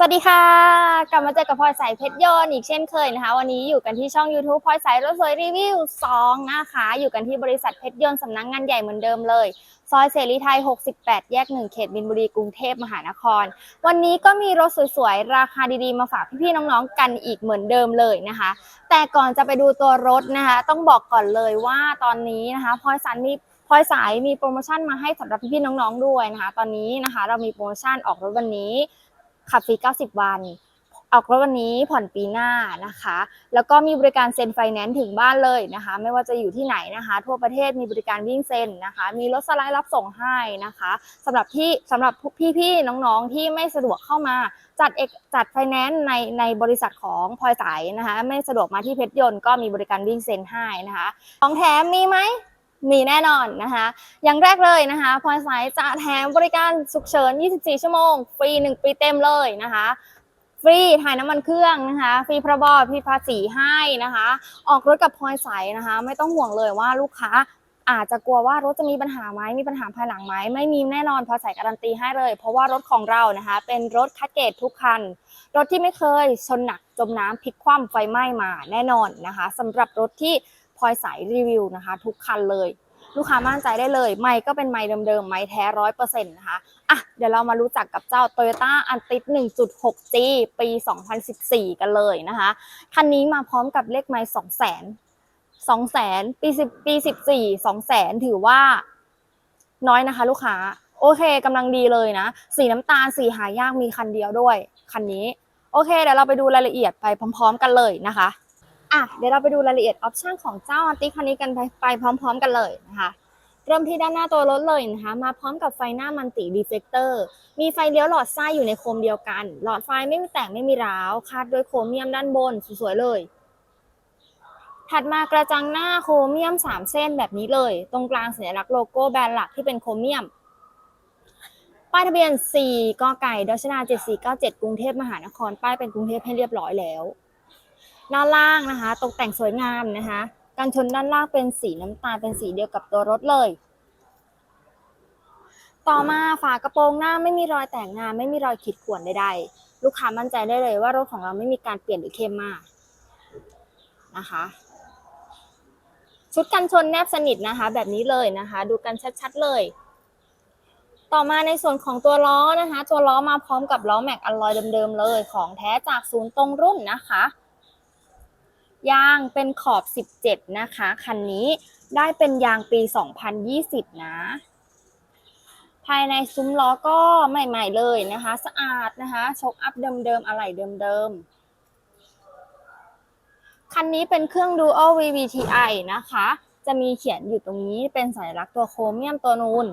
สวัสดีค่ะ กลับมาเจอกับพลอยสายเพชรยนต์อีกเช่นเคยนะคะ วันนี้อยู่กันที่ช่อง YouTube พลอยสายรถสวยรีวิว2นะคะ อยู่กันที่บริษัทเพชรยนต์สำนักงานใหญ่เหมือนเดิมเลย ซอยเสรีไทย 68 แยก 1 เขตบินบุรีกรุงเทพมหานคร วันนี้ก็มีรถสวยๆ ราคาดีๆ มาฝากพี่ๆน้องๆกันอีกเหมือนเดิมเลยนะคะ แต่ก่อนจะไปดูตัวรถนะคะ ต้องบอกก่อนเลยว่าตอนนี้นะคะพลอยสายมีพลอยสายมีโปรโมชั่นมาให้สำหรับพี่ๆน้องๆด้วยนะคะ ตอนนี้นะคะ เรามีโปรโมชั่นออกรถวันนี้ ขับฟรี 90 วัน ออกรถวันนี้ผ่อนปีหน้านะคะ แล้วก็มีบริการเซ็นไฟแนนซ์ถึงบ้านเลยนะคะ ไม่ว่าจะอยู่ที่ไหนนะคะ ทั่วประเทศมีบริการวิ่งเซ็นนะคะ มีรถสไลด์รับส่งให้นะคะสำหรับที่สำหรับพี่ๆน้องๆที่ไม่สะดวกเข้ามาจัดเอกจัดไฟแนนซ์ในในบริษัทของพลอยสายนะคะ ไม่สะดวกมาที่เพชรยนต์ก็มีบริการวิ่งเซ็นให้นะคะของแถมมีไหม มีแน่นอนนะคะ อย่างแรกเลยนะคะพลอยสายจะแถมบริการฉุกเฉิน 24 ชั่วโมง ฟรี 1 ปีเต็มเลยนะคะ ฟรีถ่ายน้ำมันเครื่องนะคะ ฟรีพระบอฟรีภาษีให้นะคะ ออกรถกับพลอยใสนะคะ ไม่ต้องห่วงเลยว่าลูกค้าอาจจะกลัวว่ารถจะมีปัญหาไหมมีปัญหาภายหลังไหมไม่มีแน่นอนพลอยใสการันตีให้เลย เพราะว่ารถของเรานะคะ เป็นรถคัดเกรดทุกคัน รถที่ไม่เคยชนหนักจมน้ำพลิกคว่ำไฟไหม้มาแน่นอนนะคะสำหรับรถที่ พลอยใสรีวิวนะคะ ทุกคันเลย ลูกค้ามั่นใจได้เลย ไม่ก็เป็นไม่เดิมๆ ไม่แท้ร้อยเปอร์เซ็นต์นะคะ อะ เดี๋ยวเรามารู้จักกับเจ้า Toyota a n t i 1.6G ปี 2014 กันเลยนะคะ คันนี้มาพร้อมกับเลขไม้2 0 0 0 0 2 0 0 0 0ปี10ปี 14 2 0 0 0 0ถือว่าน้อยนะคะ ลูกค้า โอเคกำลังดีเลยนะ สีน้ำตาลสีหายากมีคันเดียวด้วย คันนี้ โอเคเดี๋ยวเราไปดูรายละเอียดไปพร้อม ๆ กันเลยนะคะ อะเดี๋ยวเราไปดูรายละเอียดออปชันของเจ้าอันติคันนี้กันไปไปพร้อม ๆ กันเลยนะคะเริ่มที่ด้านหน้าตัวรถเลยนะคะ มาพร้อมกับไฟหน้ามันติดีเฟกเตอร์ มีไฟเลี้ยวหลอดไส้อยู่ในโคมเดียวกัน หลอดไฟไม่มีแตกไม่มีร้าว คาดด้วยโครเมียมด้านบนสวยๆเลย ถัดมากระจังหน้าโครเมียม 3 เส้นแบบนี้เลย ตรงกลางสัญลักษณ์โลโก้แบรนด์หลักที่เป็นโครเมียม ป้ายทะเบียน 4กไก่ดชนา 7497 กรุงเทพมหานคร ป้ายเป็นกรุงเทพให้เรียบร้อยแล้ว ด้านล่างนะคะ ตกแต่งสวยงามนะคะ การชนด้านล่างเป็นสีน้ำตาลเป็นสีเดียวกับตัวรถเลย ต่อมาฝากระโปรงหน้าไม่มีรอยแต่งงาน ไม่มีรอยขีดข่วนใดๆ ลูกค้ามั่นใจได้เลยว่ารถของเราไม่มีการเปลี่ยนหรือเข้มมากนะคะ ชุดกันชนแนบสนิทนะคะ แบบนี้เลยนะคะ ดูกันชัดๆเลย ต่อมาในส่วนของตัวล้อนะคะ ตัวล้อมาพร้อมกับล้อแม็กอลลอยเดิมๆเลย ของแท้จากศูนย์ตรงรุ่นนะคะ ยางเป็นขอบ 17 นะคะ คันนี้ได้เป็นยางปี 2020 นะ ภายในซุ้มล้อก็ใหม่ ๆ เลยนะคะ สะอาดนะคะชกอัพเดิมๆ อะไหล่เดิมๆ คันนี้เป็นเครื่อง Dual VVTi นะคะ จะมีเขียนอยู่ตรงนี้เป็นสัญลักษณ์ตัวโครเมียมตัวนูน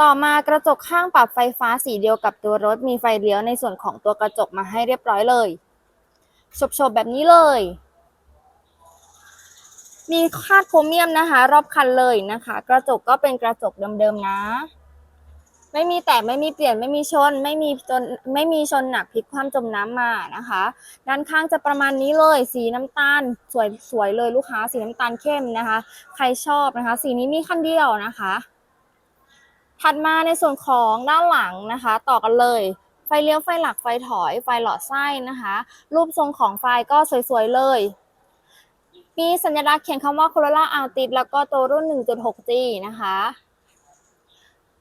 ต่อมากระจกข้างปรับไฟฟ้าสีเดียวกับตัวรถมีไฟเลี้ยวในส่วนของตัวกระจกมาให้เรียบร้อยเลย ฉบๆ แบบนี้เลย มีคาดโครเมียมนะคะ รอบคันเลยนะคะ กระจกก็เป็นกระจกเดิมๆนะ ไม่มีแตกไม่มีเปลี่ยนไม่มีชน ไม่มีจนไม่มีชนหนักพลิกคว่ำจมน้ำมานะคะ ด้านข้างจะประมาณนี้เลย สีน้ำตาลสวยสวยเลยลูกค้า สีน้ำตาลเข้มนะคะ ใครชอบนะคะ สีนี้มีคันเดียวนะคะ ถัดมาในส่วนของด้านหลังนะคะ ต่อกันเลย ไฟเลี้ยวไฟหลักไฟถอยไฟหลอดไส้นะคะ รูปทรงของไฟก็สวยๆเลย มีสัญลักษณ์เขียนคำว่า Corolla Altis แล้วก็ตัวรุ่น 1.6G นะคะ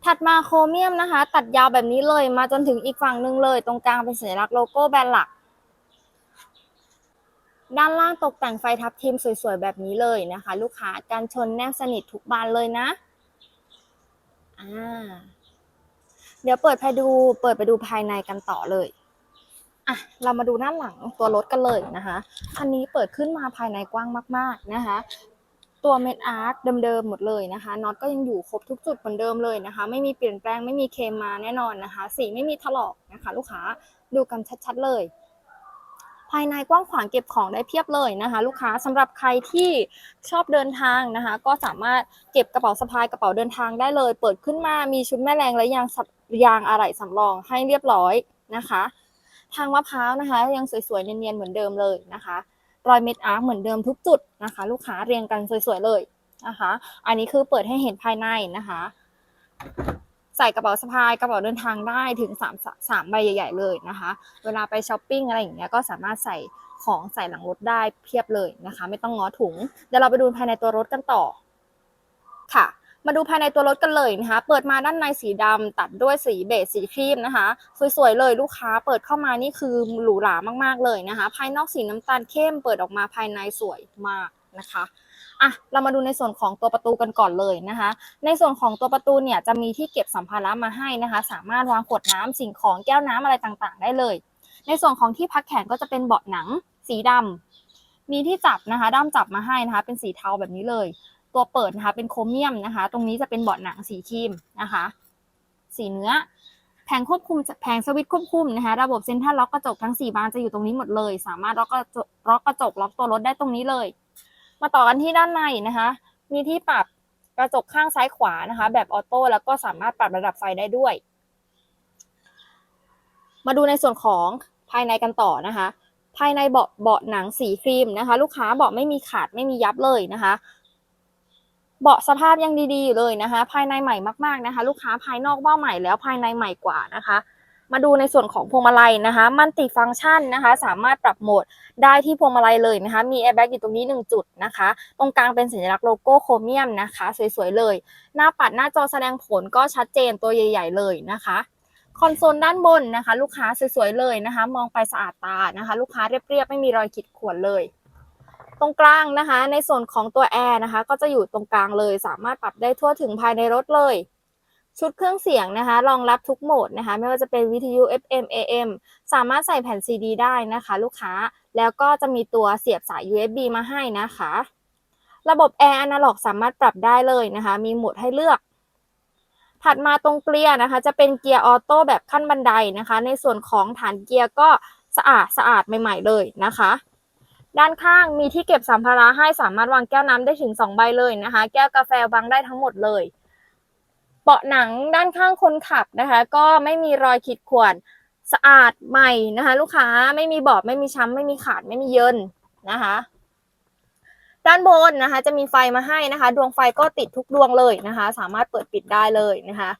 ถัดมาโครเมียมนะคะ ตัดยาวแบบนี้เลยมาจนถึงอีกฝั่งหนึ่งเลย ตรงกลางเป็นสัญลักษณ์โลโก้แบรนด์หลัก ด้านล่างตกแต่งไฟทับทิมสวยๆแบบนี้เลยนะคะ ลูกค้าการชนแนบสนิททุกบานเลยนะ อ่า ดี๋ยวเปิดไปดูเปิดไปดูภายในกันต่อเลยอะเรามาดูหน้าหลังตัวรถกันเลยนะคะคันนี้เปิดขึ้นมาภายในกว้างมาก ๆนะคะ ตัวเมดอาร์ตเดิมๆหมดเลยนะคะน็อตก็ยังอยู่ครบทุกจุดเหมือนเดิมเลยนะคะ ไม่มีเปลี่ยนแปลงไม่มีเคมมาแน่นอนนะคะ สีไม่มีถลอกนะคะ ลูกค้าดูกันชัดๆเลย ภายในกว้างขวางเก็บของได้เพียบเลยนะคะ ลูกค้าสำหรับใครที่ชอบเดินทางนะคะ ก็สามารถเก็บกระเป๋าสะพายกระเป๋าเดินทางได้เลย เปิดขึ้นมามีชุดแม่แรงและยางสับยางอะไหล่สำรองให้เรียบร้อยนะคะ ทางมะพร้าวนะคะ ยังสวยๆเนียนๆเหมือนเดิมเลยนะคะรอยเม็ดอาร์เหมือนเดิมทุกจุดนะคะ ลูกค้าเรียงกันสวยๆเลยนะคะ อันนี้คือเปิดให้เห็นภายในนะคะ ใส่กระเป๋าสะพายกระเป๋าเดินทางได้ถึง3 3ใบใหญ่ ๆ เลยนะคะ เวลาไปช้อปปิ้งอะไรอย่างเงี้ยก็สามารถใส่ของใส่หลังรถได้เพียบเลยนะคะ ไม่ต้องง้อถุงเดี๋ยวเราไปดูภายในตัวรถกันต่อค่ะมาดูภายในตัวรถกันเลยนะคะ เปิดมาด้านในสีดำตัดด้วยสีเบจสีครีมนะคะ สวยๆเลยลูกค้าเปิดเข้ามานี่คือหรูหรามากๆเลยนะคะ ภายนอกสีน้ำตาลเข้มเปิดออกมาภายในสวยมากนะคะ อะเรามาดูในส่วนของตัวประตูกันก่อนเลยนะคะ ในส่วนของตัวประตูเนี่ยจะมีที่เก็บสัมภาระมาให้นะคะ สามารถวางขวดน้ำสิ่งของแก้วน้ำอะไรต่างๆ ได้เลย ในส่วนของที่พักแขนก็จะเป็นเบาะหนัง สีดำมีที่จับนะคะด้ามจับมาให้นะคะ เป็นสีเทาแบบนี้เลย ตัวเปิดนะคะเป็นโครเมียมนะคะ ตรงนี้จะเป็นเบาะหนังสีครีมนะคะ สีเนื้อแผงควบคุมแผงสวิตช์ควบคุมนะคะระบบเซ็นทรัลล็อกกระจกทั้ง 4 บานจะอยู่ตรงนี้หมดเลย สามารถล็อกกระจกล็อกกระจกล็อกตัวรถได้ตรงนี้เลย มาต่อกันที่ด้านในนะคะ มีที่ปรับกระจกข้างซ้ายขวานะคะ แบบออโต้แล้วก็สามารถปรับระดับไฟได้ด้วย มาดูในส่วนของภายในกันต่อนะคะ ภายในเบาะเบาะหนังสีครีมนะคะ ลูกค้าเบาะไม่มีขาดไม่มียับเลยนะคะ เบาะสภาพยังดีๆอยู่เลยนะคะ ภายในใหม่มากๆนะคะ ลูกค้าภายนอกว่าใหม่แล้วภายในใหม่กว่านะคะ มาดูในส่วนของพวงมาลัยนะคะ มันติฟังก์ชันนะคะ สามารถปรับโหมดได้ที่พวงมาลัยเลยนะคะ มีแอร์แบ็กอยู่ตรงนี้ 1 จุดนะคะ ตรงกลางเป็นสัญลักษณ์โลโก้โครเมียมนะคะ สวยๆเลย หน้าปัดหน้าจอแสดงผลก็ชัดเจนตัวใหญ่ ๆ เลยนะคะคอนโซลด้านบนนะคะ ลูกค้าสวยๆเลยนะคะ มองไปสะอาดตานะคะ ลูกค้าเรียบๆไม่มีรอยขีดข่วนเลย ตรงกลางนะคะ ในส่วนของตัวแอร์นะคะ ก็จะอยู่ตรงกลางเลย สามารถปรับได้ทั่วถึงภายในรถเลย ชุดเครื่องเสียงนะคะ รองรับทุกโหมดนะคะ ไม่ว่าจะเป็นวิทยุ FM AM สามารถใส่แผ่น CD ได้นะคะ ลูกค้าแล้วก็จะมีตัวเสียบสาย USB มาให้นะคะ ระบบแอร์อนาล็อกสามารถปรับได้เลยนะคะ มีโหมดให้เลือก ถัดมาตรงเกียร์นะคะ จะเป็นเกียร์ออโต้แบบขั้นบันไดนะคะ ในส่วนของฐานเกียร์ก็สะอาดสะอาดใหม่ ๆเลยนะคะ ด้านข้างมีที่เก็บสัมภาระให้สามารถวางแก้วน้ำได้ถึง 2 ใบเลยนะคะ แก้วกาแฟวางได้ทั้งหมดเลย เบาะหนังด้านข้างคนขับนะคะ ก็ไม่มีรอยขีดข่วนสะอาดใหม่นะคะ ลูกค้าไม่มีบอบไม่มีช้ำไม่มีขาดไม่มีเยินนะคะ ด้านบนนะคะ จะมีไฟมาให้นะคะ ดวงไฟก็ติดทุกดวงเลยนะคะ สามารถเปิดปิดได้เลยนะคะ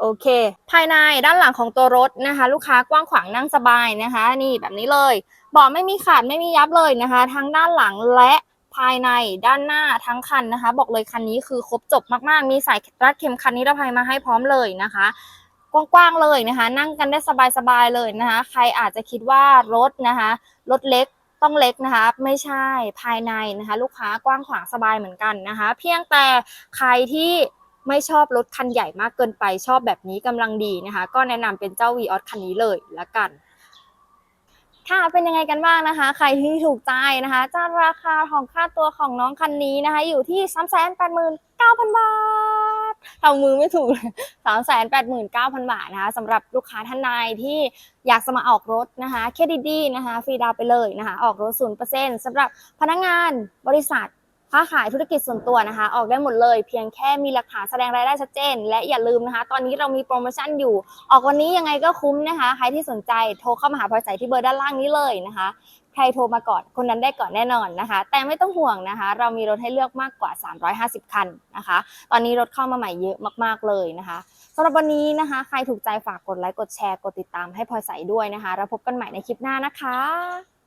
โอเค ภายในด้านหลังของตัวรถนะคะ ลูกค้ากว้างขวางนั่งสบายนะคะ นี่แบบนี้เลยเบาะไม่มีขาดไม่มียับเลยนะคะ ทั้งด้านหลังและ ภายในด้านหน้าทั้งคันนะคะ บอกเลยคันนี้คือครบจบมากๆ มีสายรัดเข็มขัดนิรภัยมาให้พร้อมเลยนะคะกว้างๆเลยนะคะ นั่งกันได้สบายๆเลยนะคะ ใครอาจจะคิดว่ารถนะคะรถเล็กต้องเล็กนะคะไม่ใช่ภายในนะคะ ลูกค้ากว้างขวางสบายเหมือนกันนะคะ เพียงแต่ใครที่ไม่ชอบรถคันใหญ่มากเกินไปชอบแบบนี้กำลังดีนะคะ ก็แนะนำเป็นเจ้า v ีออคันนี้เลยละกัน ค่ะเป็นยังไงกันบ้างนะคะ ใครที่ถูกใจนะคะจ้าราคาของค่าตัวของน้องคันนี้นะคะ อยู่ที่3 8 9 0 0 0บาททำมือไม่ถูกเลย3 8 9 0 0 0บาทนะคะสำหรับลูกค้าท่านใดที่อยากสมาออกรถนะคะเครดิตดีนะคะฟรีดาวไปเลยนะคะ ออกรถ0%สำหรับพนักงานบริษัท ค้าขายธุรกิจส่วนตัวนะคะ ออกได้หมดเลย เพียงแค่มีหลักฐานแสดงรายได้ชัดเจน และอย่าลืมนะคะ ตอนนี้เรามีโปรโมชั่นอยู่ ออกวันนี้ยังไงก็คุ้มนะคะ ใครที่สนใจโทรเข้ามาหาพลอยใสที่เบอร์ด้านล่างนี้เลยนะคะ ใครโทรมาก่อนคนนั้นได้ก่อนแน่นอนนะคะ แต่ไม่ต้องห่วงนะคะ เรามีรถให้เลือกมากกว่า 350 คันนะคะ ตอนนี้รถเข้ามาใหม่เยอะมากๆเลยนะคะสำหรับวันนี้นะคะ ใครถูกใจฝากกดไลค์กดแชร์กดติดตามให้พลอยใสด้วยนะคะเราพบกันใหม่ในคลิปหน้านะคะ